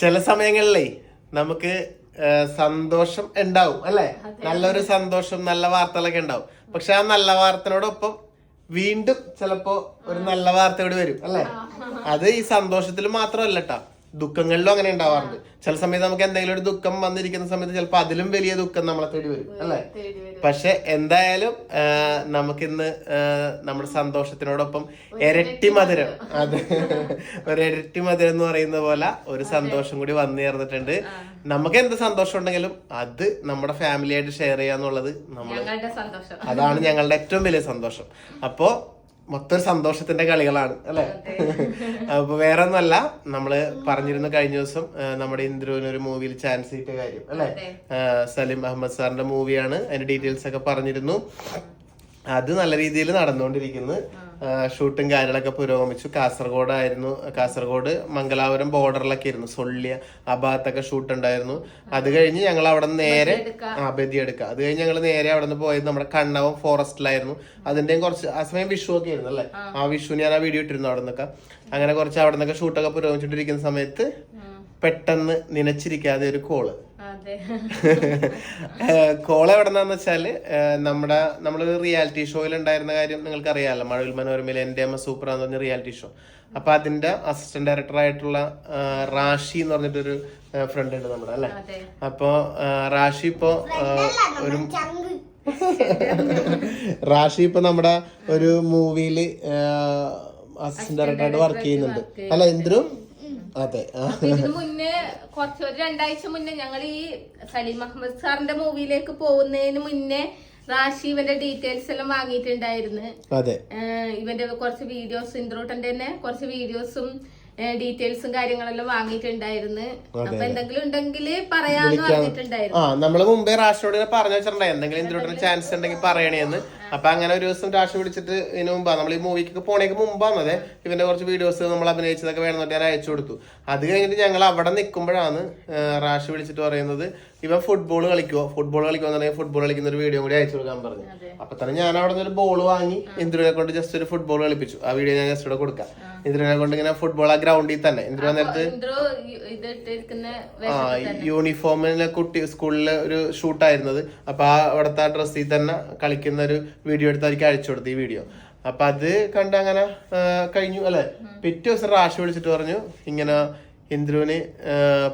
ചില സമയങ്ങളിലേ നമുക്ക് സന്തോഷം ഉണ്ടാവും അല്ലെ? നല്ലൊരു സന്തോഷം നല്ല വാർത്തകളൊക്കെ ഉണ്ടാവും. പക്ഷെ ആ നല്ല വാർത്തനോടൊപ്പം വീണ്ടും ചിലപ്പോ ഒരു നല്ല വാർത്ത കൂടി വരും അല്ലെ? അത് ഈ സന്തോഷത്തിൽ മാത്രമല്ല ട്ടാ. ദുഃഖങ്ങളിലും അങ്ങനെ ഉണ്ടാവാറുണ്ട്. ചില സമയത്ത് നമുക്ക് എന്തെങ്കിലും ഒരു ദുഃഖം വന്നിരിക്കുന്ന സമയത്ത് ചിലപ്പോൾ അതിലും വലിയ ദുഃഖം നമ്മളെ തേടി വരും അല്ലേ? പക്ഷെ എന്തായാലും നമുക്കിന്ന് നമ്മുടെ സന്തോഷത്തിനോടൊപ്പം ഇരട്ടി മധുരം. അത്. ഒരു ഇരട്ടി മധുരം എന്ന് പറയുന്ന പോലെ ഒരു സന്തോഷം കൂടി വന്നു ചേർന്നിട്ടുണ്ട്. നമുക്ക് എന്ത് സന്തോഷം ഉണ്ടെങ്കിലും അത് നമ്മുടെ ഫാമിലി ആയിട്ട് ഷെയർ ചെയ്യാന്നുള്ളത് നമ്മൾ അതാണ് ഞങ്ങളുടെ ഏറ്റവും വലിയ സന്തോഷം. അപ്പോ മൊത്തം സന്തോഷത്തിന്റെ കളികളാണ് അല്ലെ? അപ്പൊ വേറെ ഒന്നല്ല നമ്മൾ പറഞ്ഞിരുന്നു കഴിഞ്ഞ ദിവസം നമ്മുടെ ഇന്ദ്രുവിന് ഒരു മൂവിയിൽ ചാൻസ് കിട്ടിയ കാര്യം അല്ലെ? സലിം അഹമ്മദ് സാറിന്റെ മൂവിയാണ് അതിന്റെ ഡീറ്റെയിൽസ് ഒക്കെ പറഞ്ഞിരുന്നു. അത് നല്ല രീതിയിൽ നടന്നുകൊണ്ടിരിക്കുന്നു. ഷൂട്ടും കാര്യങ്ങളൊക്കെ പുരോഗമിച്ചു. കാസർഗോഡായിരുന്നു. കാസർഗോഡ് മംഗലാപുരം ബോർഡറിലൊക്കെ ആയിരുന്നു. സൊള്ളിയ ആ ഭാഗത്തൊക്കെ ഷൂട്ട് ഉണ്ടായിരുന്നു അത് കഴിഞ്ഞ് ഞങ്ങൾ അവിടെ നിന്ന് നേരെ ആ എടുക്കുക അത് കഴിഞ്ഞ് ഞങ്ങൾ നേരെ അവിടെ നിന്ന് പോയത് നമ്മുടെ കണ്ണവം ഫോറസ്റ്റിലായിരുന്നു. അതിന്റെയും കുറച്ച് ആ സമയം വിഷു ഒക്കെ ആയിരുന്നു അല്ലേ? ആ. വിഷു ഞാൻ ആ വീഡിയോ ഇട്ടിരുന്നു അവിടെ നിന്നൊക്കെ അങ്ങനെ കുറച്ച് അവിടെ നിന്നൊക്കെ ഷൂട്ടൊക്കെ പുരോഗമിച്ചിട്ടിരിക്കുന്ന സമയത്ത് പെട്ടെന്ന് നനച്ചിരിക്കാതെ ഒരു കോൾ കോൾ എവിടെന്നാന്ന് വെച്ചാൽ നമ്മുടെ നമ്മൾ റിയാലിറ്റി ഷോയിൽ ഉണ്ടായിരുന്ന കാര്യം നിങ്ങൾക്ക് അറിയാമല്ലോ മഴവിൽ മനോരമയിൽ എന്റെ അമ്മ സൂപ്പർ എന്ന് പറഞ്ഞ റിയാലിറ്റി ഷോ അപ്പൊ അതിന്റെ അസിസ്റ്റന്റ് ഡയറക്ടർ ആയിട്ടുള്ള റാഷി എന്ന് പറഞ്ഞിട്ടൊരു ഫ്രണ്ട് ഉണ്ട് നമ്മുടെ അല്ലെ? അപ്പൊ റാഷി ഇപ്പോ ഒരു റാഷി ഇപ്പൊ നമ്മുടെ ഒരു മൂവിയിൽ അസിസ്റ്റന്റ് ഡയറക്ടറായിട്ട് വർക്ക് ചെയ്യുന്നുണ്ട്. അല്ല എന്തിനും അതെ. ഇതിനു മുന്നേ കുറച്ച് ഒരു രണ്ടാഴ്ച മുന്നേ ഞങ്ങൾ ഈ സലീം അഹമ്മദ് സാറിന്റെ മൂവിയിലേക്ക് പോകുന്നതിന് മുന്നേ റാഷി ഇവന്റെ ഡീറ്റെയിൽസ് എല്ലാം വാങ്ങിയിട്ടുണ്ടായിരുന്നു. അതെ. ഇവന്റെ കുറച്ച് വീഡിയോസ് ഇന്ദ്രോട്ടന്റെ തന്നെ കുറച്ച് വീഡിയോസും ഡീറ്റെയിൽസും കാര്യങ്ങളെല്ലാം വാങ്ങിയിട്ടുണ്ടായിരുന്നു. അപ്പൊ എന്തെങ്കിലും ഉണ്ടെങ്കിൽ പറയാന്ന് പറഞ്ഞിട്ടുണ്ടായിരുന്നു. നമ്മൾ മുമ്പേ റാഷിനോട് പറഞ്ഞു വെച്ചിട്ടുണ്ടായി എന്തെങ്കിലും ചാൻസ് ഉണ്ടെങ്കിൽ പറയണേന്ന്. അപ്പൊ അങ്ങനെ ഒരു ദിവസം റാഷി വിളിച്ചിട്ട് ഇതിനു മുമ്പാ നമ്മൾ ഈ മൂവിക്ക് പോണേക്ക് മുമ്പാന്നതെ ഇവന്റെ കുറച്ച് വീഡിയോസ് നമ്മൾ അഭിനയിച്ചതൊക്കെ വേണമെന്ന് ഞാൻ അയച്ചു കൊടുത്തു. അത് കഴിഞ്ഞിട്ട് ഞങ്ങൾ അവിടെ നിൽക്കുമ്പോഴാണ് റാഷി വിളിച്ചിട്ട് പറയുന്നത് ഇവൻ ഫുട്ബോൾ കളിക്കുവോ? ഫുട്ബോൾ കളിക്കുമോ എന്ന് പറഞ്ഞാൽ ഫുട്ബോൾ കളിക്കുന്ന ഒരു വീഡിയോ കൂടി അയച്ചു കൊടുക്കാൻ പറഞ്ഞു. അപ്പൊ തന്നെ ഞാൻ അവിടെ നിന്ന് ഒരു ബോൾ വാങ്ങി ഇന്ദ്രനെ കൊണ്ട് ജസ്റ്റ് ഒരു ഫുട്ബോൾ കളിപ്പിച്ചു. ആ വീഡിയോ ഞാൻ ജസ്റ്റ് ഇവിടെ കൊടുക്കാം. ഇന്ദ്രനെ കൊണ്ട് ഇങ്ങനെ ഫുട്ബോൾ ആ ഗ്രൗണ്ടിൽ തന്നെ. ഇന്ദ്ര നേരത്ത് ആ യൂണിഫോമിലെ കുട്ടി സ്കൂളിലെ ഒരു ഷൂട്ടായിരുന്നത് അപ്പൊ ആ അവിടുത്തെ ആ ഡ്രസ്സിൽ തന്നെ കളിക്കുന്ന ഒരു വീഡിയോ എടുത്ത് അവർക്ക് അയച്ചു കൊടുത്തു ഈ വീഡിയോ അപ്പൊ അത് കണ്ട് അങ്ങനെ കഴിഞ്ഞു അല്ലെ? പിറ്റേ ദിവസം റാഷി വിളിച്ചിട്ട് പറഞ്ഞു ഇങ്ങനെ ഇന്ദ്രുവിന്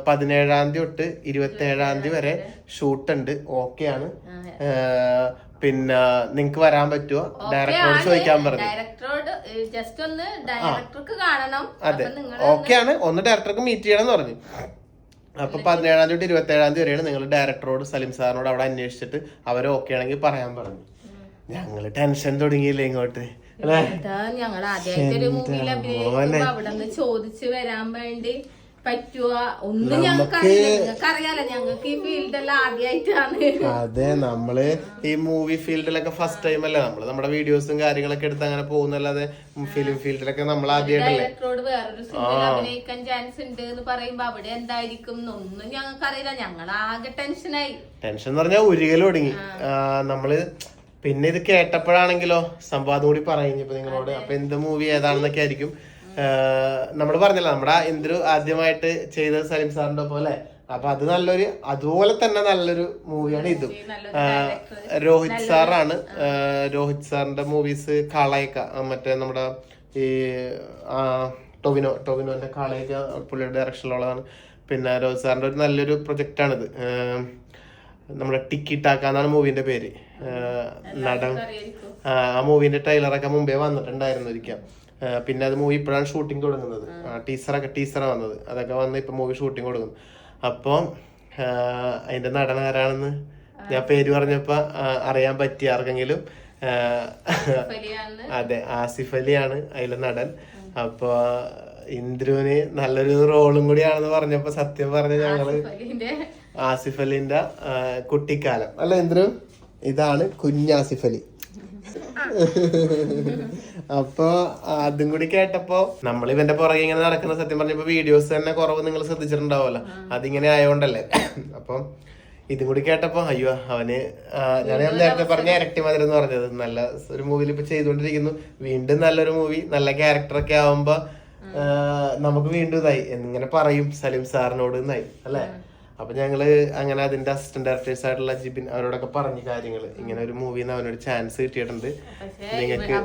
പതിനേഴാം തീയതി തൊട്ട് ഇരുപത്തി ഏഴാം തീയതി വരെ. ഷൂട്ട് ഉണ്ട് ഓക്കെ ആണ്. പിന്നെ നിങ്ങക്ക് വരാൻ പറ്റുമോ ഡയറക്ടറോട് ചോദിക്കാൻ പറഞ്ഞു. ജസ്റ്റ് ഒന്ന് ഡയറക്ടർക്ക് കാണണം. അതെ. അപ്പൊ നിങ്ങൾ ഓക്കെ ആണ്. ഒന്ന് ഡയറക്ടർക്ക് മീറ്റ് ചെയ്യണം എന്ന് പറഞ്ഞു. അപ്പൊ പതിനേഴാം തീയതി ഇരുപത്തി ഏഴാം തീയതി വരെയാണ് നിങ്ങൾ ഡയറക്ടറോട് സലിം സാറിനോട് അവിടെ അന്വേഷിച്ചിട്ട് അവർ ഓക്കെ ആണെങ്കിൽ പറയാൻ പറഞ്ഞു. ഞങ്ങൾ ടെൻഷൻ തുടങ്ങിയില്ലേ ഇങ്ങോട്ട്? ഞങ്ങൾ ആദ്യമായിട്ട് ഒരു മൂവിയിൽ അഭിനയിക്കുമ്പോ അവിടെ നിന്ന് ചോദിച്ചു വരാൻ വേണ്ടി പറ്റുക ഒന്നും ഞങ്ങൾക്ക് അറിയാലോ ഞങ്ങൾക്ക് ഈ ഫീൽഡെല്ലാം ആദ്യമായിട്ടാണ് അതെ നമ്മൾ ഈ മൂവി ഫീൽഡിലൊക്കെ ഫസ്റ്റ് ടൈം അല്ലേ? നമ്മൾ നമ്മുടെ വീഡിയോസും കാര്യങ്ങളൊക്കെ എടുത്ത് അങ്ങനെ പോകുന്നല്ലാതെ ഫിലിം ഫീൽഡിലൊക്കെ നമ്മൾ ആദ്യമായിട്ടല്ലേ വേറൊരു സിനിമയിൽ അഭിനയിക്കാൻ ചാൻസ് ഉണ്ട് എന്ന് പറയുമ്പോ അവിടെ എന്തായിരിക്കും ഒന്നും ഞങ്ങൾക്ക് അറിയില്ല ഞങ്ങൾ ആകെ ടെൻഷനായി ടെൻഷൻ എന്ന് പറഞ്ഞാൽ ഉരുകൽ തുടങ്ങി. നമ്മൾ പിന്നെ ഇത് കേട്ടപ്പോഴാണെങ്കിലോ സംവാദം കൂടി പറയുമ്പോ നിങ്ങളോട്. അപ്പൊ എന്ത് മൂവി ഏതാണെന്നൊക്കെ ആയിരിക്കും. നമ്മൾ പറഞ്ഞല്ലോ നമ്മുടെ ഇന്ദ്രു ആദ്യമായിട്ട് ചെയ്തത് സലീം സാറിന്റെ പോലെ. അല്ലെ അപ്പൊ അത് നല്ലൊരു അതുപോലെ തന്നെ നല്ലൊരു മൂവിയാണ് ഇതും. രോഹിത് സാറാണ്. രോഹിത് സാറിന്റെ മൂവീസ് കാളയൊക്കെ മറ്റേ നമ്മുടെ ഈ ടൊവിനോ ടൊവിനോന്റെ കാളയൊക്കെ പുള്ളിയുടെ ഡയറക്ഷനിലുള്ളതാണ് പിന്നെ രോഹിത് സാറിന്റെ ഒരു നല്ലൊരു പ്രൊജക്റ്റാണിത് നമ്മുടെ ടിക്കി ടാക്ക എന്നാണ് മൂവിന്റെ പേര്. നടൻ. ആ, മൂവിന്റെ ട്രെയിലറൊക്കെ മുമ്പേ വന്നിട്ടുണ്ടായിരുന്നു ഒരിക്കൽ. പിന്നെ അത് മൂവി ഇപ്പോഴാണ് ഷൂട്ടിംഗ് തുടങ്ങുന്നത്. ടീസറൊക്കെ ടീസറാണ് വന്നത്. അതൊക്കെ വന്ന് ഇപ്പൊ മൂവി ഷൂട്ടിംഗ് തുടങ്ങും അപ്പോൾ അതിന്റെ നടൻ ആരാണെന്ന് ഞാൻ പേര് പറഞ്ഞപ്പോ അറിയാൻ പറ്റിയ ആർക്കെങ്കിലും അതെ ആസിഫ് അലിയാണ് അതിലെ നടൻ. അപ്പൊ ഇന്ദ്രുവിന് നല്ലൊരു റോളും കൂടിയാണെന്ന് പറഞ്ഞപ്പോ സത്യം പറഞ്ഞ ഞങ്ങൾ ആസിഫ് അലിന്റെ കുട്ടിക്കാലം. അല്ല എന്തിനു ഇതാണ് കുഞ്ഞാസിഫ് അലി. അപ്പൊ അതും കൂടി കേട്ടപ്പോ നമ്മൾ ഇവന്റെ പുറകെ ഇങ്ങനെ നടക്കുന്ന സത്യം പറഞ്ഞപ്പോ വീഡിയോസ് തന്നെ കുറവ് നിങ്ങൾ ശ്രദ്ധിച്ചിട്ടുണ്ടാവുമല്ലോ. അതിങ്ങനെ ആയതുകൊണ്ടല്ലേ അപ്പം ഇതും കൂടി കേട്ടപ്പോ അയ്യോ അവന് ഞാൻ നേരത്തെ പറഞ്ഞ ഇരട്ടി മധുരം എന്ന് പറഞ്ഞത്. നല്ല ഒരു മൂവിയിൽ ഇപ്പൊ ചെയ്തുകൊണ്ടിരിക്കുന്നു. വീണ്ടും നല്ലൊരു മൂവി നല്ല ക്യാരക്ടറൊക്കെ ആവുമ്പോ നമുക്ക് വീണ്ടും ഇതായി. എന്നിങ്ങനെ പറയും സലീം സാറിനോട് എന്നായി. അല്ലേ? അപ്പൊ ഞങ്ങൾ അങ്ങനെ അതിന്റെ അസിസ്റ്റന്റ് ഡയറക്ടേഴ്സ് ആയിട്ടുള്ള ജിബിൻ അവരോടൊക്കെ പറഞ്ഞ കാര്യങ്ങൾ ഇങ്ങനെ ഒരു മൂവിന്ന് അവനൊരു ചാൻസ് കിട്ടിയിട്ടുണ്ട്. നിങ്ങൾക്ക്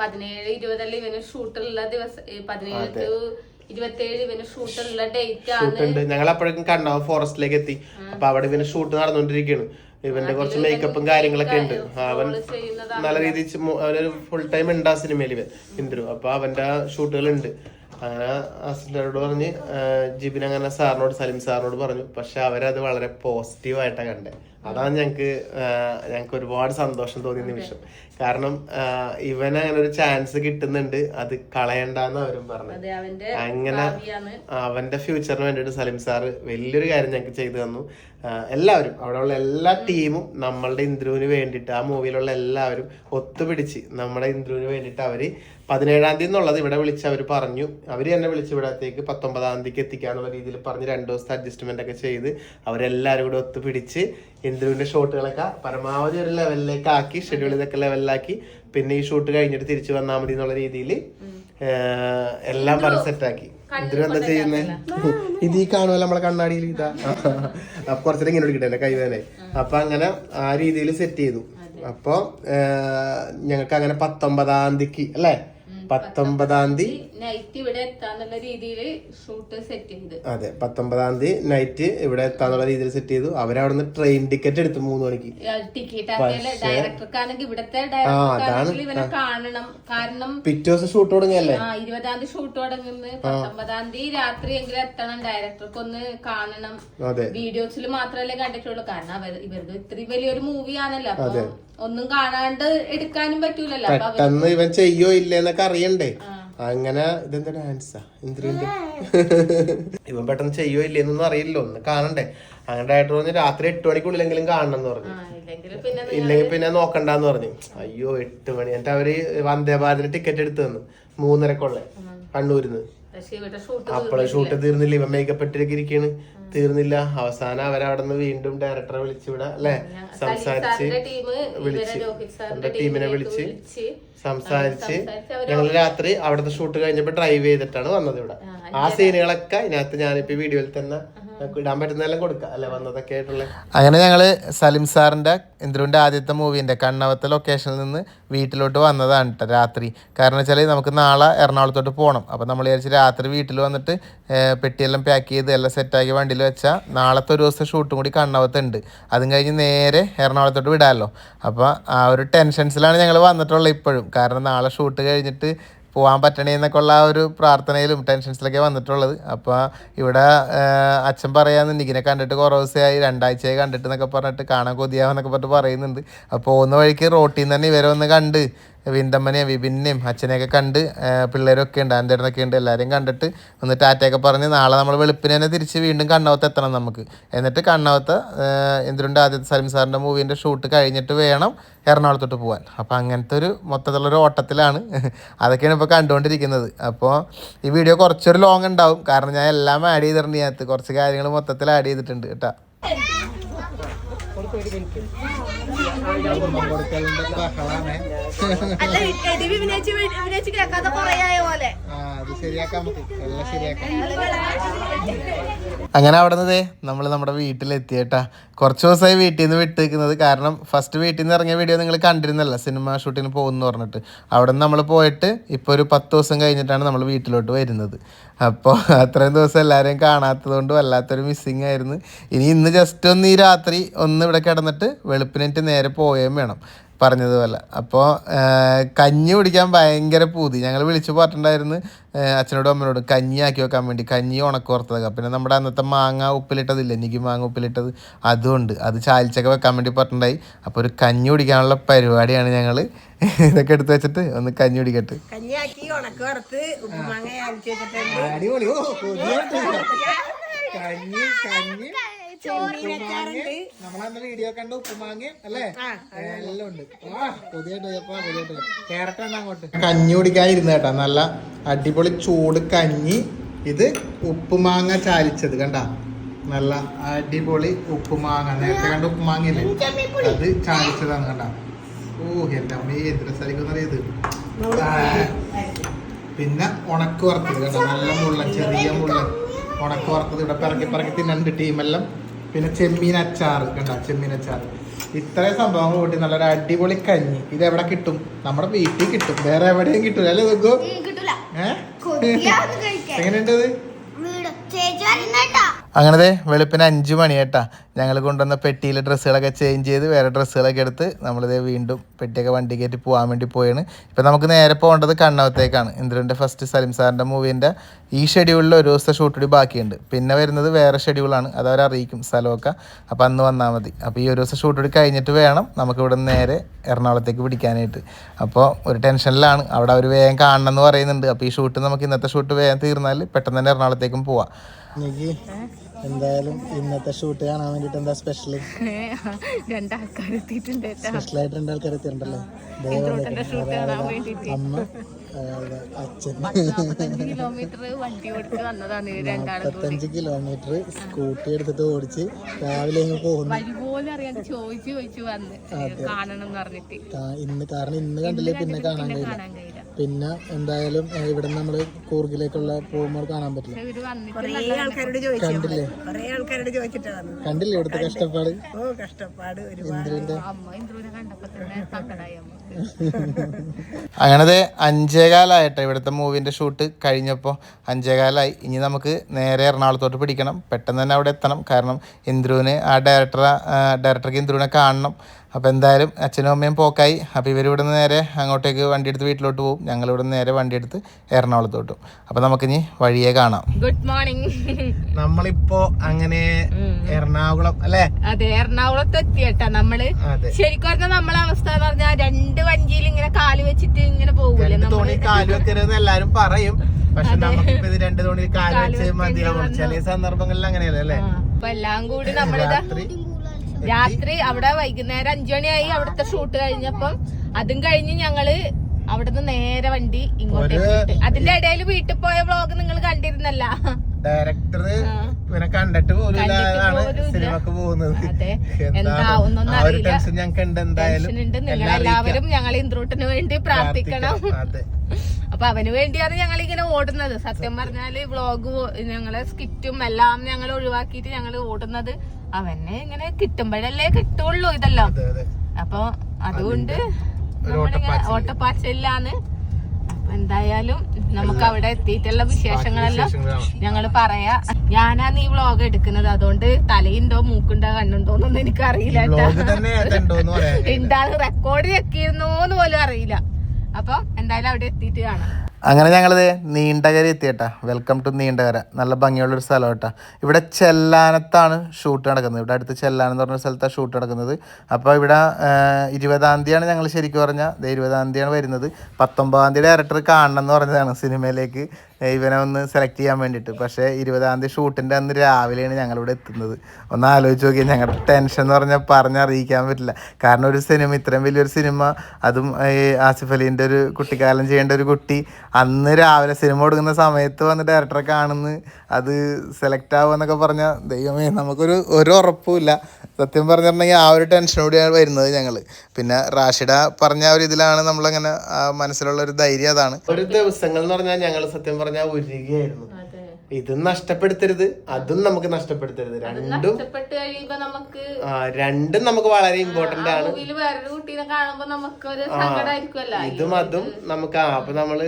പതിനേഴ് ഇരുപതല്ല ഇവന് ഷൂട്ടുള്ള ദിവസം പതിനേഴ് ഞങ്ങൾ അപ്പോഴേക്കും കണ്ണാവ് ഫോറസ്റ്റിലേക്ക് എത്തി. അപ്പൊ അവിടെ ഇവന് ഷൂട്ട് നടന്നുകൊണ്ടിരിക്കുകയാണ് ഇവന്റെ കുറച്ച് മേക്കപ്പും കാര്യങ്ങളൊക്കെ ഉണ്ട്. അവൻ നല്ല രീതിയിൽ അവനൊരു ഫുൾ ടൈം ഉണ്ട് ആ സിനിമയിൽ ഇവൻ. ഇന്ദ്രു അപ്പൊ അവന്റെ ഷൂട്ടുകൾ ഉണ്ട്. അങ്ങനെ അസിസ്റ്റന്റോട് പറഞ്ഞ് ജിബിൻ അങ്ങനെ സാറിനോട് സലിം സാറിനോട് പറഞ്ഞു. പക്ഷെ അവരത് വളരെ പോസിറ്റീവ് ആയിട്ടാണ് കണ്ടത് അതാണ് ഞങ്ങക്ക് ഞങ്ങൾക്ക് ഒരുപാട് സന്തോഷം തോന്നിയ നിമിഷം. കാരണം ഇവന് അങ്ങനെ ഒരു ചാൻസ് കിട്ടുന്നുണ്ട്. അത് കളയണ്ടെന്ന് അവരും പറഞ്ഞു. അങ്ങനെ അവന്റെ ഫ്യൂച്ചറിന് വേണ്ടിയിട്ട് സലിം സാറ് വലിയൊരു കാര്യം ഞങ്ങൾക്ക് ചെയ്തു തന്നു. എല്ലാവരും എല്ലാവരും അവിടെയുള്ള എല്ലാ ടീമും നമ്മളുടെ ഇന്ദ്രുവിന് വേണ്ടിയിട്ട് ആ മൂവിയിലുള്ള എല്ലാവരും ഒത്തുപിടിച്ച് നമ്മുടെ ഇന്ദ്രുവിന് വേണ്ടിയിട്ട് അവർ പതിനേഴാം തീയതി എന്നുള്ളത് ഇവിടെ വിളിച്ച് അവർ പറഞ്ഞു. അവർ എന്നെ വിളിച്ച് ഇവിടത്തേക്ക് പത്തൊമ്പതാം തീയതിക്ക് എത്തിക്കാന്നുള്ള രീതിയിൽ പറഞ്ഞ് രണ്ട് ദിവസത്തെ അഡ്ജസ്റ്റ്മെന്റ് ഒക്കെ ചെയ്ത് അവരെല്ലാവരും കൂടെ ഒത്തുപിടിച്ച് ഇന്ദ്രുവിന്റെ ഷോട്ടുകളൊക്കെ പരമാവധി ഒരു ലെവലിലേക്ക് ആക്കി ഷെഡ്യൂൾ ഇതൊക്കെ ലെവലിലാക്കി പിന്നെ ഈ ഷൂട്ട് കഴിഞ്ഞിട്ട് തിരിച്ചു വന്നാൽ മതി എന്നുള്ള രീതിയിൽ എല്ലാം പറഞ്ഞ് സെറ്റാക്കി ഇന്ദ്രു എന്താ ചെയ്യുന്നത് ഇത് ഈ കാണുമല്ലോ നമ്മളെ കണ്ണാടിയിൽ ഇതാ. അപ്പൊ കുറച്ചേരം ഇങ്ങനെ എടുക്കട്ടെ എന്റെ കൈവേനെ അപ്പൊ അങ്ങനെ ആ രീതിയിൽ സെറ്റ് ചെയ്തു. അപ്പൊ ഞങ്ങൾക്ക് അങ്ങനെ പത്തൊമ്പതാം തീയതിക്ക് അല്ലേ? പത്തൊമ്പതാം തീയതി നൈറ്റ് ഇവിടെ എത്താന്നുള്ള രീതിയിൽ ഷൂട്ട് സെറ്റ് ചെയ്ത് അതെ പത്തൊമ്പതാം തീയതി നൈറ്റ് ഇവിടെ എത്താന്നുള്ള രീതിയിൽ സെറ്റ് ചെയ്തു. അവരവിടുന്ന് ട്രെയിൻ ടിക്കറ്റ് എടുത്ത് മൂന്ന് മണിക്ക്. ഡയറക്ടർക്കാണെങ്കിൽ ഇവിടത്തെ ഡയറക്ടർക്കാണെങ്കിൽ ഇവനെ കാണണം. കാരണം പിറ്റേ ദിവസം ഷൂട്ട് തുടങ്ങിയല്ലേ ഇരുപതാം തീയതി ഷൂട്ട് തുടങ്ങുന്നു. പത്തൊമ്പതാം തീയതി രാത്രി എങ്കിലും എത്തണം. ഡയറക്ടർക്ക് ഒന്ന് കാണണം വീഡിയോസിൽ മാത്രമല്ലേ കണ്ടിട്ടുള്ളൂ. കാരണം അവർ ഇവരുടെ ഇത്രയും വലിയൊരു മൂവിയാണല്ലോ അപ്പൊ ഒന്നും കാണാണ്ട് എടുക്കാനും പറ്റൂലല്ലോ. പെട്ടെന്ന് ഇവൻ ചെയ്യോ ഇല്ലെന്നൊക്കെ അറിയണ്ടേ? അങ്ങനെ ഇതെന്താ ഡാൻസാ ഇന്ദ്രുവിന്റെ ഇവൻ പെട്ടെന്ന് ചെയ്യോ ഇല്ലെന്നൊന്നും അറിയില്ലോ ഒന്ന് കാണണ്ടേ? അങ്ങനെ ഡയറക്ടർ പറഞ്ഞു രാത്രി എട്ട് മണിക്കുള്ളിലെങ്കിലും കാണണം എന്ന് പറഞ്ഞു ഇല്ലെങ്കിൽ പിന്നെ നോക്കണ്ടെന്ന് പറഞ്ഞു. അയ്യോ എട്ട് മണി. എന്നിട്ട് അവർ വന്ദേ ഭാരതിന് ടിക്കറ്റ് എടുത്തു തന്നു. മൂന്നരക്കുള്ള കണ്ണൂരിന്ന്. അപ്പോഴെ ഷൂട്ട് തീർന്നില്ല. ഇവൻ മേക്കപ്പ് ഇട്ടിട്ടൊക്കെ ഇരിക്കാണ് തീർന്നില്ല. അവസാനം അവരവിടെ നിന്ന് വീണ്ടും ഡയറക്ടറെ വിളിച്ചിവിടെ അല്ലെ? സംസാരിച്ച് വിളിച്ച്. എന്റെ ടീമിനെ വിളിച്ച് വിളിച്ച്. സംസാരിച്ച്. ഞങ്ങൾ രാത്രി അവിടുത്തെ ഷൂട്ട് കഴിഞ്ഞപ്പോ ഡ്രൈവ് ചെയ്തിട്ടാണ് വന്നത് ഇവിടെ. ആ സീനുകളൊക്കെ ഇതിനകത്ത് ഞാനിപ്പോ വീഡിയോയിൽ തന്നെ വന്നതൊക്കെ ആയിട്ടുള്ള അങ്ങനെ ഞങ്ങൾ സലിം സാറിന്റെ ഇന്ദ്രുവിന്റെ ആദ്യത്തെ മൂവിന്റെ കണ്ണവത്തെ ലൊക്കേഷനിൽ നിന്ന് വീട്ടിലോട്ട് വന്നതാണ് കേട്ടോ രാത്രി. കാരണം വെച്ചാൽ നമുക്ക് നാളെ എറണാകുളത്തോട്ട് പോകണം അപ്പോൾ നമ്മൾ വിചാരിച്ച് രാത്രി വീട്ടിൽ വന്നിട്ട് പെട്ടിയെല്ലാം പാക്ക് ചെയ്ത് എല്ലാം സെറ്റാക്കി വണ്ടിയിൽ വെച്ചാൽ നാളത്തെ ഒരു ദിവസം ഷൂട്ടും കൂടി കണ്ണവത്ത് ഉണ്ട്. അതും കഴിഞ്ഞ് നേരെ എറണാകുളത്തോട്ട് വിടാമല്ലോ അപ്പോൾ ആ ഒരു ടെൻഷൻസിലാണ് ഞങ്ങൾ വന്നിട്ടുള്ളത് ഇപ്പോഴും. കാരണം നാളെ ഷൂട്ട് കഴിഞ്ഞിട്ട് പോകാൻ പറ്റണേ എന്നൊക്കെ ഉള്ള ആ ഒരു പ്രാർത്ഥനയിലും ടെൻഷൻസിലൊക്കെ വന്നിട്ടുള്ളത്. അപ്പോൾ ഇവിടെ അച്ഛൻ പറയാന്ന് നികിനെ കണ്ടിട്ട് കുറേ ദിവസമായി രണ്ടാഴ്ചയായി കണ്ടിട്ട് എന്നൊക്കെ പറഞ്ഞിട്ട് കാണാൻ കൊതിയാവെന്നൊക്കെ പറഞ്ഞിട്ട് പറയുന്നുണ്ട്. അപ്പോൾ പോകുന്ന വഴിക്ക് റോട്ടിൽ നിന്ന് തന്നെ ഇവരെ ഒന്ന് കണ്ട് വിന്തമ്മനെയും വിപിനെയും അച്ഛനെയൊക്കെ കണ്ട് പിള്ളേരൊക്കെ ഉണ്ട് എന്റെ അടുത്തൊക്കെ ഉണ്ട് എല്ലാവരെയും കണ്ടിട്ട് ഒന്ന് ടാറ്റയൊക്കെ പറഞ്ഞ് നാളെ നമ്മൾ വെളുപ്പിനെ തന്നെ തിരിച്ച് വീണ്ടും കണ്ണാവത്ത് എത്തണം നമുക്ക്. എന്നിട്ട് കണ്ണാവത്ത് എന്തിനുണ്ട് ആദ്യത്തെ സലിം സാറിന്റെ മൂവീന്റെ ഷൂട്ട് കഴിഞ്ഞിട്ട് വേണം എറണാകുളത്തോട്ട് പോകാൻ അപ്പോൾ അങ്ങനത്തെ ഒരു മൊത്തത്തിലുള്ളൊരു ഓട്ടത്തിലാണ് അതൊക്കെയാണ് ഇപ്പോൾ കണ്ടുകൊണ്ടിരിക്കുന്നത്. അപ്പോൾ ഈ വീഡിയോ കുറച്ചൊരു ലോങ് ഉണ്ടാവും. കാരണം ഞാൻ എല്ലാം ആഡ് ചെയ്തിട്ടുണ്ട്. ഇതിനകത്ത് കുറച്ച് കാര്യങ്ങൾ മൊത്തത്തിൽ ആഡ് ചെയ്തിട്ടുണ്ട് കേട്ടോ. അങ്ങനെ അവിടെ നിന്ന് നമ്മൾ നമ്മുടെ വീട്ടിലെത്തിയേട്ടാ കുറച്ച് ദിവസമായി വീട്ടിൽ നിന്ന് വിട്ട് നിൽക്കുന്നത് കാരണം ഫസ്റ്റ് വീട്ടിൽ നിന്ന് ഇറങ്ങിയ വീഡിയോ നിങ്ങൾ കണ്ടിരുന്നല്ല സിനിമ ഷൂട്ടിന് പോകുന്നു പറഞ്ഞിട്ട്. അവിടെ നിന്ന് നമ്മൾ പോയിട്ട് ഇപ്പോൾ ഒരു പത്ത് ദിവസം കഴിഞ്ഞിട്ടാണ് നമ്മൾ വീട്ടിലോട്ട് വരുന്നത്. അപ്പോൾ അത്രയും ദിവസം എല്ലാവരെയും കാണാത്തത് കൊണ്ട് വല്ലാത്തൊരു മിസ്സിങ് ആയിരുന്നു. ഇനി ഇന്ന് ജസ്റ്റ് ഒന്ന് ഈ രാത്രി ഒന്ന് ഇവിടെ കിടന്നിട്ട് വെളുപ്പിനിട്ട് നേരെ പോവുകയും വേണം പറഞ്ഞതുപോലെ. അപ്പോൾ കഞ്ഞി കുടിക്കാൻ ഭയങ്കര പൂതി. ഞങ്ങൾ വിളിച്ചു പറഞ്ഞിട്ടുണ്ടായിരുന്നു അച്ഛനോടും അമ്മനോടും കഞ്ഞി ആക്കി വെക്കാൻ വേണ്ടി. കഞ്ഞി ഉണക്കോർത്തതൊക്കെ പിന്നെ നമ്മുടെ അന്നത്തെ മാങ്ങ ഉപ്പിലിട്ടതില്ല എനിക്ക് മാങ്ങ ഉപ്പിലിട്ടത് അതുകൊണ്ട് അത് ചാലിച്ചൊക്കെ വെക്കാൻ വേണ്ടി പറഞ്ഞിട്ടുണ്ടായി. അപ്പോൾ ഒരു കഞ്ഞി കുടിക്കാനുള്ള പരിപാടിയാണ് ഞങ്ങൾ ഇതൊക്കെ എടുത്ത് വെച്ചിട്ട് ഒന്ന് കഞ്ഞി കുടിക്കട്ടെ. കഞ്ഞിയാക്കി ഉണക്ക് വറുത്ത് ഉപ്പുമാങ്ങ അരച്ച് വെച്ചിട്ടുണ്ട് അടിപൊളി. കഞ്ഞി കഞ്ഞി. ചെമ്മീനച്ചാറുണ്ട് നമ്മളന്ന് വീഡിയോ കണ്ട ഉപ്പുമാങ്ങ അല്ലേ? എല്ലാം ഉണ്ട്. ക്യാരറ്റ് അങ്ങോട്ട്? കഞ്ഞി കുടിക്കാനിരുന്ന കേട്ടാ. നല്ല അടിപൊളി ചൂട് കഞ്ഞി. ഇത് ഉപ്പുമാങ്ങ ചാലിച്ചത് കണ്ട. നല്ല അടിപൊളി ഉപ്പുമാങ്ങ. നേരത്തെ കണ്ട ഉപ്പുമാങ്ങയില്ലേ? അത് ചാലിച്ചതാണ് കണ്ട. ഓ എന്റെ അമ്മ എന്ത് രസമായിരിക്കും അറിയത് പിന്നെ ഉണക്ക് വറുത്തത് കേട്ടോ നല്ല മുള്ള ചെറിയ മുള്ള ഉണക്ക് വറുത്തത് ഇവിടെ പിറക്കി പിറക്കി തിന്നുണ്ട് ടീമെല്ലാം. പിന്നെ ചെമ്മീൻ അച്ചാർ കേട്ടോ ചെമ്മീൻ അച്ചാർ ഇത്രയും സംഭവങ്ങൾ കൂട്ടി നല്ലൊരു അടിപൊളി കഞ്ഞി. ഇത് എവിടെ കിട്ടും? നമ്മുടെ വീട്ടിൽ കിട്ടും. വേറെ എവിടെയും കിട്ടൂല. അല്ലേ നോക്കൂ എങ്ങനെയുണ്ട് അങ്ങനത്തെ വെളുപ്പിന് അഞ്ച് മണിയേട്ടാ. ഞങ്ങൾ കൊണ്ടുവന്ന പെട്ടിയിലെ ഡ്രസ്സുകളൊക്കെ ചേഞ്ച് ചെയ്ത് വേറെ ഡ്രസ്സുകളൊക്കെ എടുത്ത് നമ്മളിത് വീണ്ടും പെട്ടിയൊക്കെ വണ്ടി കയറ്റി പോകാൻ വേണ്ടി പോയാണ് ഇപ്പം നമുക്ക് നേരെ പോകേണ്ടത് കണ്ണവത്തേക്കാണ്. ഇന്ദ്രന്റെ ഫസ്റ്റ് സലിം സാറിന്റെ മൂവീന്റെ ഈ ഷെഡ്യൂളിൽ ഒരു ദിവസത്തെ ഷൂട്ട് കൂടി ബാക്കിയുണ്ട്. പിന്നെ വരുന്നത് വേറെ ഷെഡ്യൂളാണ് അത് അവരറിയിക്കും സ്ഥലമൊക്കെ. അപ്പോൾ അന്ന് വന്നാൽ മതി. അപ്പോൾ ഈ ഒരു ദിവസം ഷൂട്ട് കൂടി കഴിഞ്ഞിട്ട് വേണം നമുക്ക് ഇവിടെ നിന്ന് നേരെ എറണാകുളത്തേക്ക് പിടിക്കാനായിട്ട്. അപ്പോൾ ഒരു ടെൻഷനിലാണ്. അവിടെ അവർ വേഗം കാണണം എന്ന് പറയുന്നുണ്ട്. അപ്പോൾ ഈ ഷൂട്ട് നമുക്ക് ഇന്നത്തെ ഷൂട്ട് വേഗം തീർന്നാൽ പെട്ടെന്ന് തന്നെ എറണാകുളത്തേക്കും പോവാം. എന്തായാലും ഇന്നത്തെ ഷൂട്ട് കാണാൻ വേണ്ടിട്ട് എന്താ സ്പെഷ്യൽ രണ്ടാൾക്കാർ എത്തിയിട്ടുണ്ട് സ്പെഷ്യൽ ആയിട്ട് രണ്ടാൾക്കാർ എത്തിയിട്ടുണ്ടല്ലോ അമ്മ മുപ്പത്തഞ്ച് കിലോമീറ്റർ സ്കൂട്ടി എടുത്തിട്ട് ഓടിച്ച് രാവിലെ പോകുന്നു. ഇന്ന് കാരണം ഇന്ന് കണ്ടില്ലേ പിന്നെ കാണാൻ കഴിയില്ല. പിന്നെ എന്തായാലും ഇവിടെ നമ്മൾ കൂർഗിലേക്കുള്ള പോകുമ്പോൾ കാണാൻ പറ്റില്ല. കണ്ടില്ലേ? കണ്ടില്ലേ ഇവിടുത്തെ കഷ്ടപ്പാട്? ഓ കഷ്ടപ്പാട് ഒരു ഇന്ദ്രന്റെ അമ്മ ഇന്ദ്രനെ കണ്ടപ്പോ തന്നെ സങ്കടായി അമ്മ. അങ്ങനത്തെ അഞ്ചേകാലായിട്ടോ ഇവിടുത്തെ മൂവിന്റെ ഷൂട്ട് കഴിഞ്ഞപ്പോൾ അഞ്ചേകാലായി. ഇനി നമുക്ക് നേരെ എറണാകുളത്തോട്ട് പിടിക്കണം. പെട്ടെന്ന് തന്നെ അവിടെ എത്തണം. കാരണം ഇന്ദ്രുവിന് ആ ഡയറക്ടറെ ഡയറക്ടർക്ക് ഇന്ദ്രുവിനെ കാണണം. അപ്പോൾ എന്തായാലും അച്ഛനും അമ്മയും പോക്കായി. അപ്പോൾ ഇവരിവിടെ ഇവിടെ നിന്ന് നേരെ അങ്ങോട്ടേക്ക് വണ്ടി എടുത്ത് വീട്ടിലോട്ട് പോകും ഞങ്ങൾ ഇവിടെ നിന്ന് നേരെ വണ്ടി എടുത്ത് എറണാകുളത്തോട്ടും അപ്പോൾ നമുക്കിനി വഴിയെ കാണാം. ഗുഡ് മോർണിംഗ് നമ്മളിപ്പോ അങ്ങനെ എറണാകുളം അല്ലേ? അതെ എറണാകുളത്ത് എത്തിയട്ടാ നമ്മൾ. ശരിക്കും പറഞ്ഞാൽ നമ്മളെ അവസ്ഥ എന്ന് പറഞ്ഞാൽ രണ്ട് വഞ്ചിയിൽ ഇങ്ങനെ കാൽ വെച്ചിട്ട് ഇങ്ങനെ പോകൂലേ തോണി കാൽ വെക്കരുതെന്ന് എല്ലാരും പറയും. പക്ഷെ നമുക്കിപ്പോ ഇത് രണ്ട് തോണി കാൽ വെച്ച് മതിയാവും ചില സന്ദർഭങ്ങളിൽ അങ്ങനെയല്ലേ? അപ്പൊ എല്ലാം കൂടി നമ്മളിതാ രാത്രി അവിടെ വൈകുന്നേരം അഞ്ചു മണിയായി അവിടുത്തെ ഷൂട്ട് കഴിഞ്ഞപ്പം അതും കഴിഞ്ഞ് ഞങ്ങൾ അവിടുന്ന് നേരെ വണ്ടി ഇങ്ങോട്ടേക്ക് വിട്ട് അതിന്റെ ഇടയിൽ വീട്ടിൽ പോയ വ്ളോഗ് നിങ്ങൾ കണ്ടിരുന്നല്ല. ഡയറക്ടർ ഇവനെ കണ്ടിട്ട് പോലും സിനിമക്ക് പോകുന്നത്. അതെ. എന്താണ് എന്താവുന്നൊന്നും ആ ഒരു അറിയില്ല. ടെൻഷൻ ഞങ്ങൾക്ക് ഉണ്ട്. എന്തായാലും ഉണ്ട് നിങ്ങൾ എല്ലാവരും ഞങ്ങൾ ഇന്ദ്രൂട്ടിന് വേണ്ടി പ്രാർത്ഥിക്കണം. അതെ. അപ്പൊ അവന് വേണ്ടിയാണ് ഞങ്ങൾ ഇങ്ങനെ ഓടുന്നത്. സത്യം പറഞ്ഞാൽ വ്ളോഗ് ഞങ്ങളെ സ്കിറ്റും എല്ലാം ഞങ്ങൾ ഒഴിവാക്കിയിട്ട് ഞങ്ങൾ ഓടുന്നത് അവനെ ഇങ്ങനെ കിട്ടുമ്പോഴല്ലേ കിട്ടുള്ളൂ ഇതെല്ലാം. അപ്പൊ അതുകൊണ്ട് ഓട്ടപ്പാച്ചിലാണ് അപ്പൊ എന്തായാലും നമുക്ക് അവിടെ എത്തിയിട്ടുള്ള വിശേഷങ്ങളെല്ലാം ഞങ്ങൾ ഞങ്ങൾ പറയാ. ഞാനാണ് ഈ വ്ളോഗ് എടുക്കുന്നത്. അതുകൊണ്ട് തലയുണ്ടോ മൂക്കുണ്ടോ കണ്ണുണ്ടോ എന്നൊന്നും എനിക്ക് അറിയില്ല വ്ലോഗ് തന്നെ ഏതുണ്ടോന്ന് പറയാൻ എന്താണ് റെക്കോർഡ് ചെക്കിയിരുന്നോന്ന് പോലും അറിയില്ല. അപ്പൊ എന്തായാലും അവിടെ എത്തിയിട്ട് കാണാം. അങ്ങനെ ഞങ്ങളിത് നീണ്ടകര എത്തിയട്ടാ. Welcome to Neendakara. നല്ല ഭംഗിയുള്ളൊരു സ്ഥലം കേട്ടാ ഇവിടെ ചെല്ലാനത്താണ് ഷൂട്ട് നടക്കുന്നത്. ഇവിടെ അടുത്ത് ചെല്ലാനം എന്ന് പറഞ്ഞ സ്ഥലത്താണ് ഷൂട്ട് നടക്കുന്നത്. അപ്പോൾ ഇവിടെ ഇരുപതാം തീയതിയാണ് ഞങ്ങൾ ശരിക്കും പറഞ്ഞാൽ ഇരുപതാം തീയതിയാണ് വരുന്നത്. പത്തൊമ്പതാം തീയതി ഡയറക്ടർ കാണണം എന്ന് പറഞ്ഞതാണ് സിനിമയിലേക്ക്. ഇവനെ ഒന്ന് സെലക്ട് ചെയ്യാൻ വേണ്ടിയിട്ട്. പക്ഷേ ഇരുപതാം തീയതി ഷൂട്ടിന്റെ അന്ന് രാവിലെയാണ് ഞങ്ങളിവിടെ എത്തുന്നത്. ഒന്ന് ആലോചിച്ച് നോക്കിയാൽ ഞങ്ങളുടെ ടെൻഷൻ എന്ന് പറഞ്ഞാൽ പറഞ്ഞറിയിക്കാൻ പറ്റില്ല. കാരണം ഒരു സിനിമ ഇത്രയും വലിയൊരു സിനിമ അതും ആസിഫ് അലീന്റെ ഒരു കുട്ടിക്കാലം ചെയ്യേണ്ട ഒരു കുട്ടി അന്ന് രാവിലെ സിനിമ കൊടുക്കുന്ന സമയത്ത് വന്ന് ഡയറക്ടറെ കാണുന്നു. അത് സെലക്ട് ആവുമെന്നൊക്കെ പറഞ്ഞാൽ ദൈവമേ നമുക്കൊരു ഒരു ഉറപ്പുമില്ല സത്യം പറഞ്ഞിട്ടുണ്ടെങ്കിൽ ആ ഒരു ടെൻഷനോടെയാണ് വരുന്നത് ഞങ്ങൾ പിന്നെ റാഷിഡ പറഞ്ഞ ഒരു ഇതിലാണ് നമ്മളങ്ങനെ മനസ്സിലുള്ള ഒരു ധൈര്യം അതാണ്. ഒരു ദിവസങ്ങൾ എന്ന് പറഞ്ഞാൽ ഞങ്ങൾ സത്യം പറഞ്ഞാൽ ഉരുകയായിരുന്നു ഇതും നഷ്ടപ്പെടുത്തരുത് അതും നമുക്ക് നഷ്ടപ്പെടുത്തരുത്. രണ്ടും ആ, രണ്ടും നമുക്ക് വളരെ ഇമ്പോർട്ടന്റ് ആണ്. ഇതും അതും നമുക്ക് ആ അപ്പൊ നമ്മൾ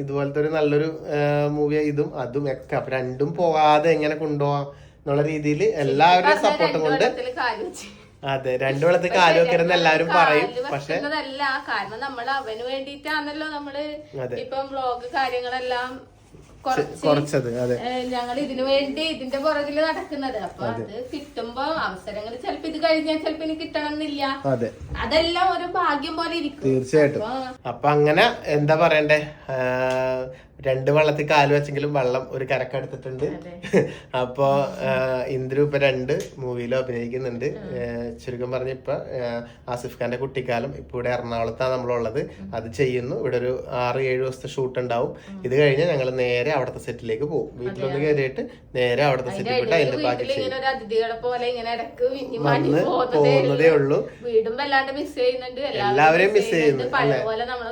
ഇതുപോലത്തെ ഒരു നല്ലൊരു മൂവി ഇതും അതും ഒക്കെ. അപ്പൊ രണ്ടും പോകാതെ എങ്ങനെ കൊണ്ടുപോവാം എന്നുള്ള രീതിയിൽ എല്ലാവരുടെയും സപ്പോർട്ടും കൊണ്ട് അതെ രണ്ടു വെള്ളത്തിൽ കാൽ വെക്കരുതെന്ന് എല്ലാരും പറയും. പക്ഷെ കാരണം നമ്മൾ അവന് വേണ്ടിട്ടാണല്ലോ നമ്മൾ. ഇപ്പം വ്ളോഗ് കാര്യങ്ങളെല്ലാം കുറച്ച് കുറച്ചത് അതെ. ഞങ്ങൾ ഇതിനു വേണ്ടി ഇതിന്റെ പുറകിൽ നടക്കുന്നത്. അപ്പൊ അത്. കിട്ടുമ്പോ അവസരങ്ങൾ ചിലപ്പോ ഇത് കഴിഞ്ഞാൽ ചിലപ്പോ ഇനി കിട്ടണമെന്നില്ല. അതെ. അതെല്ലാം ഒരു ഭാഗ്യം പോലെ ഇരിക്കും. തീർച്ചയായിട്ടും. അപ്പൊ അങ്ങനെ എന്താ പറയണ്ടേ? രണ്ട് വള്ളത്തിൽ കാൽ വെച്ചെങ്കിലും വള്ളം ഒരു കരക്കെടുത്തിട്ടുണ്ട് അപ്പോ ഇന്ദ്രു ഇപ്പൊ രണ്ട് മൂവിയിലും അഭിനയിക്കുന്നുണ്ട്. ചുരുക്കം പറഞ്ഞ ഇപ്പൊ ആസിഫ് ഖാന്റെ കുട്ടിക്കാലം ഇപ്പൊ ഇവിടെ എറണാകുളത്താണ് നമ്മളുള്ളത്. അത് ചെയ്യുന്നു. ഇവിടെ ഒരു ആറ് ഏഴ് ദിവസത്തെ ഷൂട്ട് ഉണ്ടാവും. ഇത് കഴിഞ്ഞ് ഞങ്ങൾ നേരെ അവിടുത്തെ സെറ്റിലേക്ക് പോകും. വീട്ടിലൊന്ന് കയറിയിട്ട് നേരെ അവിടുത്തെ സെറ്റിൽ പോയിട്ട് അതിന്റെ ബാക്കി വന്ന് പോകുന്നതേ ഉള്ളൂ. മിസ് എല്ലാവരെയും miss ചെയ്യുന്നു, അല്ലെ?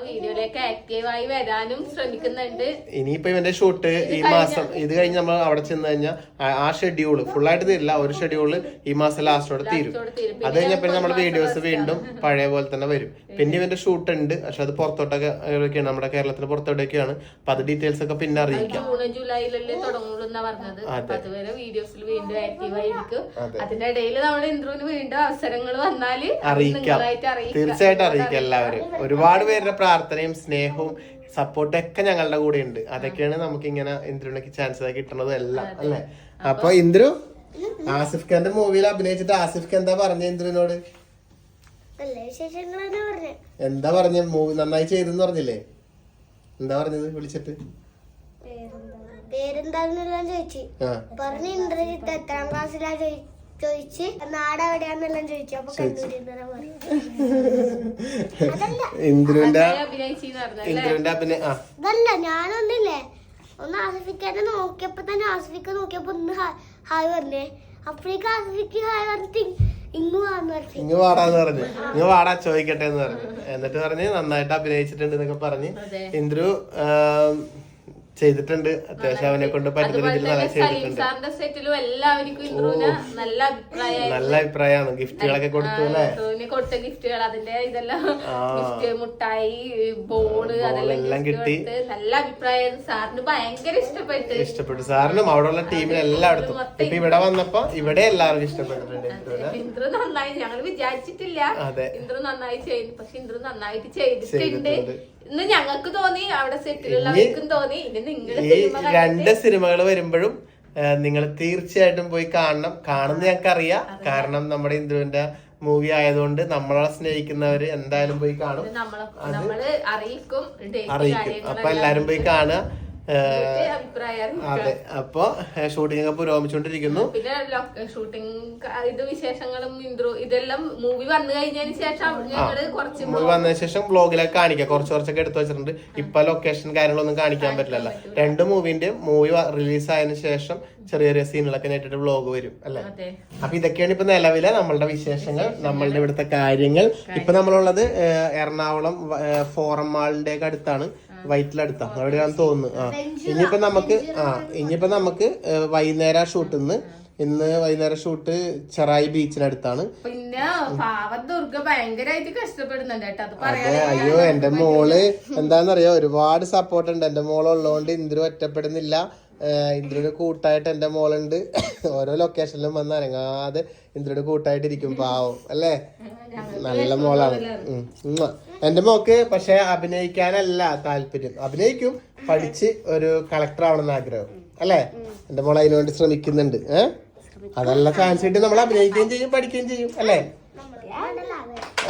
വീഡിയോയിലേക്ക് ആക്റ്റീവായി വരാനും ശ്രമിക്കുന്നുണ്ട്. ഇനിയിപ്പോ ഇവന്റെ ഷൂട്ട് ഈ മാസം ഇത് കഴിഞ്ഞ് നമ്മൾ അവിടെ ചെന്ന് കഴിഞ്ഞാൽ ആ ഷെഡ്യൂൾ ഫുൾ ആയിട്ട് തീരില്ല. ഒരു ഷെഡ്യൂൾ ഈ മാസം ലാസ്റ്റോടെ തീരും. അത് കഴിഞ്ഞപ്പോൾ നമ്മുടെ വീഡിയോസ് വീണ്ടും പഴയ പോലെ തന്നെ വരും. പിന്നെ ഇവന്റെ ഷൂട്ട് ഉണ്ട്. പക്ഷെ അത് പുറത്തോട്ടൊക്കെ നമ്മുടെ കേരളത്തിന് പുറത്തോട്ടൊക്കെയാണ് അപ്പൊ അത് ഡീറ്റെയിൽസ് ഒക്കെ പിന്നെ അറിയിക്കാം. ജൂലൈയിലല്ലേ തുടങ്ങുള്ളൂ എന്നാ പറഞ്ഞത് അതുവരെ വീഡിയോസിൽ വീണ്ടും ആക്റ്റീവ് ആയിരിക്കും. അതിന്റെ ഇടയിൽ നമ്മുടെ ഇന്ദ്രുവിന് വീണ്ടും അവസരങ്ങൾ അറിയിക്കാം. തീർച്ചയായിട്ടും അറിയിക്കാം എല്ലാവരും. ഒരുപാട് പേരുടെ പ്രാർത്ഥനയും സ്നേഹവും സപ്പോർട്ടും ഒക്കെ ഞങ്ങളുടെ കൂടെ ഉണ്ട് അതൊക്കെയാണ് നമുക്ക് ഇങ്ങനെ ഇന്ദ്രുവിനൊക്കെ ചാൻസ് കിട്ടണതും എല്ലാം അല്ലെ? അപ്പൊ ഇന്ദ്രു ആസിഫ് ഖാന്റെ മൂവിയിൽ അഭിനയിച്ചിട്ട് ആസിഫ് ഖാൻ എന്താ പറഞ്ഞ ഇന്ദ്രുവിനോട് എന്താ പറഞ്ഞ? മൂവി നന്നായി ചെയ്തെന്ന് പറഞ്ഞില്ലേ? എന്താ പറഞ്ഞത് വിളിച്ചിട്ട്? പേരെന്താ? ചോദിച്ചു. പറഞ്ഞു ഇന്ദ്രജിത്ത് എത്രാം ക്ലാസ്സിലാ ചോദി- ചോദിച്ച് നാട് എവിടെയാന്നെല്ലാം ചോദിച്ചു. അപ്പൊ കണ്ണൂരിന്ന് പറഞ്ഞു ഇന്ദ്രുവിന്റെ ഇന്ദ്രുവിന്റെ അഭിനയ ആ. അതല്ല ഞാനൊന്നില്ലേ. ഒന്ന് ആസിഫിക്കാനെ നോക്കിയപ്പോ തന്നെ ആസിഫിക്ക നോക്കിയപ്പോ ഒന്ന് ഹായ് പറഞ്ഞേ. അപ്പോഴേക്ക് ആസിഫിക്ക് ഹായ് പറഞ്ഞിട്ട് ഇങ്ങ് പറഞ്ഞു ഇങ്ങ് വാടാന്ന് പറഞ്ഞു. ഇങ്ങ് വാടാ ചോദിക്കട്ടെ എന്ന് പറഞ്ഞു. എന്നിട്ട് പറഞ്ഞ് നന്നായിട്ട് അഭിനയിച്ചിട്ടുണ്ട് എന്നൊക്കെ പറഞ്ഞ് ഇന്ദ്രു ആം, ചെയ്തിട്ടുണ്ട്. അത്യാവശ്യം അവനെ കൊണ്ട് പറ്റുന്ന രീതിയിൽ നല്ല ചെയ്തിട്ടുണ്ട്. നല്ല അഭിപ്രായമാണ്. ഗിഫ്റ്റുകളൊക്കെ കൊടുത്തു അല്ലേ? കൊടുത്ത ഗിഫ്റ്റുകൾ അതിന്റെ ഇതെല്ലാം. ഗിഫ്റ്റ് മുട്ടായി ബോൾ അതെല്ലാം കിട്ടി. നല്ല അഭിപ്രായം സാറിന് ഭയങ്കര ഇഷ്ടപ്പെട്ടു. ഇഷ്ടപ്പെട്ടു. സാറിനും അവിടെയുള്ള ടീമിന് എല്ലായിടത്തും. ഇപ്പൊ ഇവിടെ വന്നപ്പോ ഇവിടെ എല്ലാവർക്കും ഇഷ്ടപ്പെട്ടിട്ടുണ്ട് ഇന്ദ്രു നന്നായി. ഞങ്ങൾ വിചാരിച്ചിട്ടില്ല. ഇന്ദ്രു നന്നായി ചെയ്തു. പക്ഷെ ഇന്ദ്രു നന്നായിട്ട് ചെയ്തിട്ടുണ്ട്. ഇന്ന് ഞങ്ങൾക്ക് തോന്നി അവിടെ സെറ്റിലുള്ളവർക്കും തോന്നി. ഇനി നിങ്ങൾ രണ്ട് സിനിമകൾ വരുമ്പോഴും നിങ്ങൾ തീർച്ചയായിട്ടും പോയി കാണണം. കാണുന്ന ഞങ്ങൾക്ക് അറിയാം കാരണം നമ്മുടെ ഇന്ദുവിന്റെ മൂവി ആയതുകൊണ്ട് നമ്മളെ സ്നേഹിക്കുന്നവര് എന്തായാലും പോയി കാണും. അറിയിക്കും അപ്പൊ എല്ലാരും പോയി കാണുക. അതെ അപ്പൊ ഷൂട്ടിംഗ് ഒക്കെ പുരോഗമിച്ചുകൊണ്ടിരിക്കുന്നു പിന്നെ ഷൂട്ടിംഗ് ഇത് വിശേഷങ്ങളും ഇൻട്രോ ഇതെല്ലാം മൂവി വന്നു കഴിഞ്ഞതിന് ശേഷം ഞങ്ങൾ കുറച്ച് മൂവി വന്നതിന് ശേഷം വ്ളോഗിലൊക്കെ കാണിക്കാം. കുറച്ച് കുറച്ചൊക്കെ എടുത്തു വെച്ചിട്ടുണ്ട്. ഇപ്പൊ ലൊക്കേഷൻ കാര്യങ്ങളൊന്നും കാണിക്കാൻ പറ്റില്ലല്ലോ. രണ്ട് മൂവിന്റെ മൂവി റിലീസ് ആയതിനു ശേഷം ചെറിയ ചെറിയ സീനുകളൊക്കെ നേരിട്ട് ബ്ലോഗ് വരും അല്ലെ? അപ്പൊ ഇതൊക്കെയാണ് ഇപ്പൊ നിലവിലെ നമ്മളുടെ വിശേഷങ്ങൾ നമ്മളുടെ ഇവിടുത്തെ കാര്യങ്ങൾ. ഇപ്പൊ നമ്മളുള്ളത് എറണാകുളം ഫോറം മാളിന്റെ ഒക്കെ അടുത്താണ്. വൈറ്റിലടുത്താ അവിടെയാണെന്ന് തോന്നുന്നു. ആ ഇനിയിപ്പോ നമുക്ക് ആ ഇനിയിപ്പോ നമുക്ക് വൈകുന്നേരം ഷൂട്ട് ഇന്ന്. ഇന്ന് വൈകുന്നേരം ഷൂട്ട് ചെറായി ബീച്ചിനടുത്താണ്. പിന്നെ പാവ ദുർഗ ഭയങ്കരമായിട്ട് കഷ്ടപ്പെടുന്നുണ്ട് അത് അതെ പറയാൻ അയ്യോ എന്റെ മോൾ എന്താന്നറിയോ? ഒരുപാട് സപ്പോർട്ട് ഉണ്ട്. എന്റെ മോൾ ഉള്ളതുകൊണ്ട് ഇന്ദ്രു ഒറ്റപ്പെടുന്നില്ല. ഏഹ് ഇന്ദ്രുവിന് കൂട്ടായിട്ട് എന്റെ മോളുണ്ട്. ഓരോ ലൊക്കേഷനിലും വന്ന് അനങ്ങാതെ ഇന്ദ്രയുടെ കൂട്ടായിട്ട് ഇരിക്കും പാവം അല്ലേ? നല്ല മോളാണ്. എന്റെ മോക്ക് പക്ഷെ അഭിനയിക്കാനല്ല താല്പര്യം. അഭിനയിക്കും പഠിച്ച് ഒരു കളക്ടർ ആവണമെന്ന് ആഗ്രഹം അല്ലേ? എന്റെ മോൾ അതിനുവേണ്ടി ശ്രമിക്കുന്നുണ്ട്. ഏഹ് അതല്ല ചാൻസ് കിട്ടി നമ്മൾ അഭിനയിക്കുകയും ചെയ്യും പഠിക്കുകയും ചെയ്യും അല്ലേ?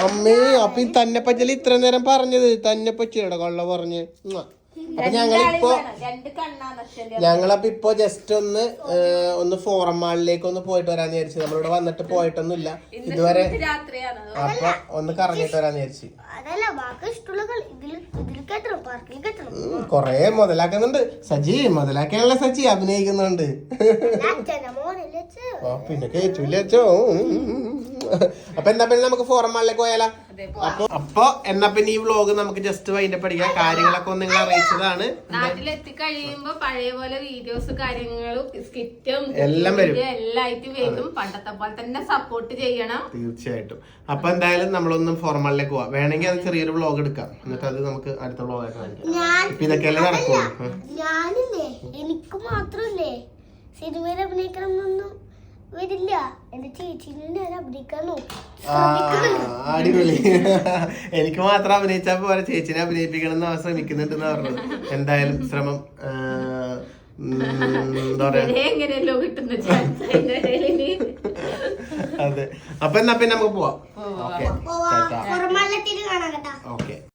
അമ്മേ അപ്പൊ തന്നെ പറ്റിയല്ല ഇത്ര നേരം പറഞ്ഞത് തന്നെ പറ്റിയുടെ കൊള്ള പറഞ്ഞ്. അപ്പൊ ഞങ്ങളിപ്പോ ഞങ്ങളപ്പോ ഇപ്പൊ ജസ്റ്റ് ഒന്ന് ഒന്ന് ഫോറം മാളിലേക്ക് ഒന്ന് പോയിട്ട് വരാന്ന് വിചാരിച്ചു. നമ്മളിവിടെ വന്നിട്ട് പോയിട്ടൊന്നുമില്ല. ഇതുവരെ രാത്രിയാണ്. അപ്പൊ ഒന്ന് കറങ്ങിട്ട് വരാന്ന് വിചാരിച്ചു. കൊറേ മുതലാക്കുന്നുണ്ട്. സജി മുതലാക്കാനുള്ള സജി അഭിനയിക്കുന്നുണ്ട്. പിന്നെ കേറ്റൂല അപ്പൊ എന്നാ പിന്നെ നമുക്ക് ഫോറമിലേക്ക് പോയാലോ? അപ്പൊ അപ്പൊ എന്നാ പിന്നെ ഈ വ്ലോഗ് നമുക്ക് ജസ്റ്റ് വൈൻഡ് പഠിക്കാം കാര്യങ്ങളൊക്കെ ഒന്ന് നിങ്ങൾ അറിയിച്ചതാണ്. നാട്ടിലെത്തി കഴിയുമ്പോ പഴയ പോലെ വീഡിയോസ് കാര്യങ്ങളും സ്കിറ്റും എല്ലാം വരും. എല്ലായിട്ടും വരും. പണ്ടത്തെ പോലെ തന്നെ സപ്പോർട്ട് ചെയ്യണം. തീർച്ചയായിട്ടും. അപ്പൊ എന്തായാലും നമ്മളൊന്നും ഫോർമാലിലേക്ക് പോവാം. വേണമെങ്കിൽ അത് ചെറിയൊരു വ്ലോഗ് എടുക്കാം. എന്നിട്ട് അത് നമുക്ക് അടുത്ത വ്ലോഗ് കാണിക്കാം. ഞാൻ ഇപ്പൊ ഇതൊക്കെയല്ലേ നടക്കുള്ളൂ? ഉം. ഞാനില്ലേ എനിക്ക് മാത്രല്ലേ സിനിമയിൽ അഭിനയിക്കണം എന്നൊന്നും വരില്ല. എന്റെ ചേച്ചിനെ ഞാൻ അഭിനയിക്കാൻ നോക്കി. അടിപൊളി. എനിക്ക് മാത്രം അഭിനയിച്ചാൽ പോരെ. ചേച്ചിനെ അഭിനയിപ്പിക്കണം എന്ന് അവൻ ശ്രമിക്കുന്നുണ്ടെന്ന് പറഞ്ഞു എന്തായാലും ശ്രമം ആ, ഉം, എന്താ പറയാ? എങ്ങനെയല്ലോ കിട്ടുന്ന അതിന്റെ ഇനി അതെ. അപ്പൊ എന്നാ പിന്നെ നമുക്ക് പോവാം. ഓക്കെ. കാണാൻ കേട്ടാ.